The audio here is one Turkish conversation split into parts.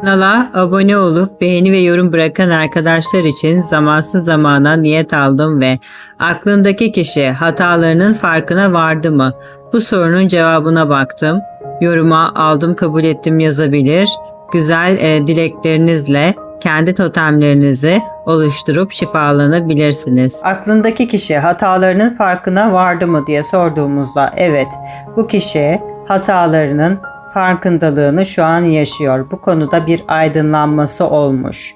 Kanala abone olup beğeni ve yorum bırakan arkadaşlar için zamansız zamana niyet aldım ve aklındaki kişi hatalarının farkına vardı mı? Bu sorunun cevabına baktım. Yoruma aldım kabul ettim yazabilir. Güzel e, dileklerinizle kendi totemlerinizi oluşturup şifalanabilirsiniz. Aklındaki kişi hatalarının farkına vardı mı diye sorduğumuzda evet bu kişi hatalarının farkındalığını şu an yaşıyor. Bu konuda bir aydınlanması olmuş.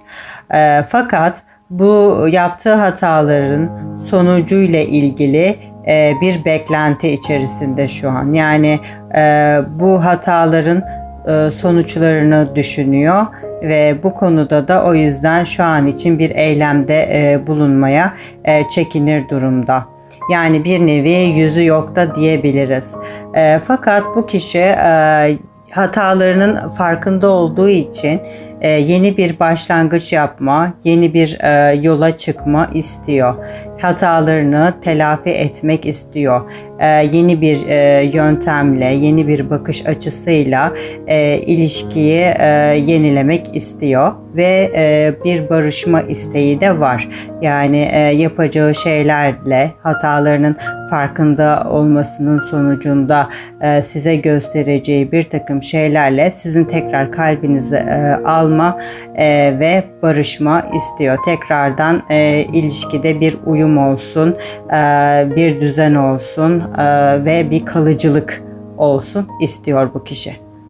Ee, fakat bu yaptığı hataların sonucuyla ilgili e, bir beklenti içerisinde şu an. Yani e, bu hataların e, sonuçlarını düşünüyor ve bu konuda da o yüzden şu an için bir eylemde e, bulunmaya e, çekinir durumda. Yani bir nevi yüzü yok da diyebiliriz. E, fakat bu kişi e, hatalarının farkında olduğu için e, yeni bir başlangıç yapma, yeni bir e, yola çıkma istiyor. Hatalarını telafi etmek istiyor. E, yeni bir e, yöntemle, yeni bir bakış açısıyla e, ilişkiyi e, yenilemek istiyor ve e, bir barışma isteği de var. Yani e, yapacağı şeylerle hatalarının farkında olmasının sonucunda e, size göstereceği bir takım şeylerle sizin tekrar kalbinizi e, alma e, ve barışma istiyor. Tekrardan e, ilişkide bir uyum olsun, e, bir düzen olsun e, ve bir kalıcılık olsun istiyor bu kişi.